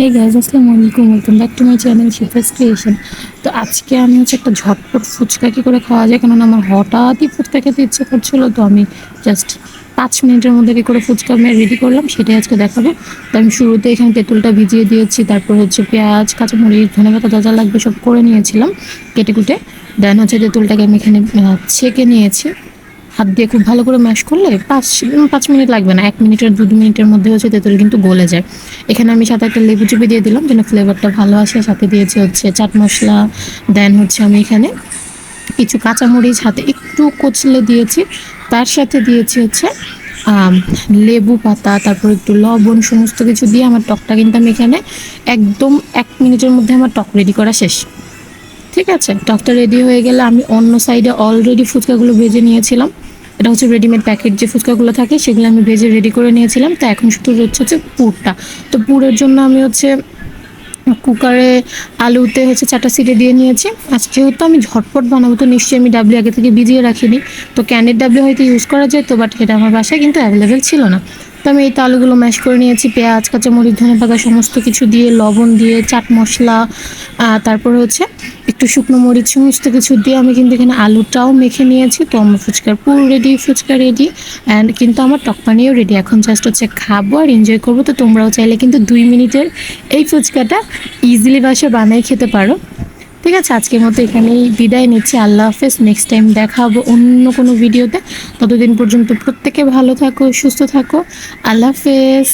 হে guys আসসালামু আলাইকুম welcome back to my channel Shifa's creation তো আজকে আমি হচ্ছে একটা ঝটপট ফুচকা কী করে খাওয়া যায়, কেননা আমার হঠাৎই ফুচকা খেতে ইচ্ছে করছিল, তো আমি জাস্ট পাঁচ মিনিটের মধ্যে কী করে ফুচকা আমি রেডি করলাম, সেটাই আজকে দেখাবো। তো আমি শুরুতে এখানে তেঁতুলটা ভিজিয়ে দিয়েছি, তারপর হচ্ছে পেঁয়াজ, কাঁচামরিচ, ধনে পাতা যা যা লাগবে সব করে নিয়েছিলাম কেটে কুটে। দেন হচ্ছে তেঁতুলটাকে আমি এখানে ছেঁকে নিয়েছি। হাত দিয়ে খুব ভালো করে ম্যাশ করলে পাঁচ পাঁচ মিনিট লাগবে না। এক মিনিটের দু মিনিটের মধ্যে হচ্ছে তেঁতুল কিন্তু গলে যায়। এখানে আমি সাথে একটা লেবু চিপে দিয়ে দিলাম, যেন ফ্লেভারটা ভালো আসে। সাথে দিয়েছি হচ্ছে চাট মশলা দেন হচ্ছে আমি এখানে কিছু কাঁচামরিচ, হাতে একটু কচলে দিয়েছি। তার সাথে দিয়েছি হচ্ছে লেবু পাতা, তারপর একটু লবণ, সমস্ত কিছু দিয়ে আমার টকটা কিন্তু আমি এখানে একদম এক মিনিটের মধ্যে আমার টক রেডি করা শেষ। ঠিক আছে টকটা রেডি হয়ে গেলে আমি অন্য সাইডে অলরেডি ফুচকাগুলো ভেজে নিয়েছিলাম। এটা হচ্ছে রেডিমেড প্যাকেট যে ফুচকাগুলো থাকে, সেগুলো আমি ভেজে রেডি করে নিয়েছিলাম। তো এখন শুধু হচ্ছে হচ্ছে পুরটা। তো পুরের জন্য আমি হচ্ছে কুকারে আলুতে হচ্ছে চারটা সিটে দিয়ে নিয়েছি। আজ যেহেতু আমি ঝটপট বানাবো, তো নিশ্চয়ই আমি ডাবলি আগে থেকে ভিজিয়ে রাখিনি। তো ক্যানের ডাবলি হয়তো ইউজ করা যায় তো বাট এটা আমার বাসায় কিন্তু অ্যাভেলেবেল ছিল না। তো আমি এই তো আলুগুলো ম্যাশ করে নিয়েছি, পেঁয়াজ, কাঁচামরিচ ধনে পাতা সমস্ত কিছু দিয়ে, লবণ দিয়ে, চাট মশলা তারপরে হচ্ছে একটু শুকনো মরিচ সমস্ত কিছু দিয়ে আমি কিন্তু এখানে আলুটাও মেখে নিয়েছি। তো আমার ফুচকার পুর রেডি ফুচকা রেডি অ্যান্ড কিন্তু আমার টক পানিও রেডি এখন জাস্ট হচ্ছে খাব আর এনজয় করব। তো তোমরাও চাইলে কিন্তু দুই মিনিটের এই ফুচকাটা ইজিলি বাসে বানাই খেতে পারো। ঠিক আছে, আজকের মতো এখানেই বিদায় নিচ্ছি। আল্লাহ হাফেজ। নেক্সট টাইম দেখা অন্য কোনো ভিডিওতে ততদিন পর্যন্ত প্রত্যেকে ভালো থাকো, সুস্থ থাকো। আল্লাহ হাফেজ।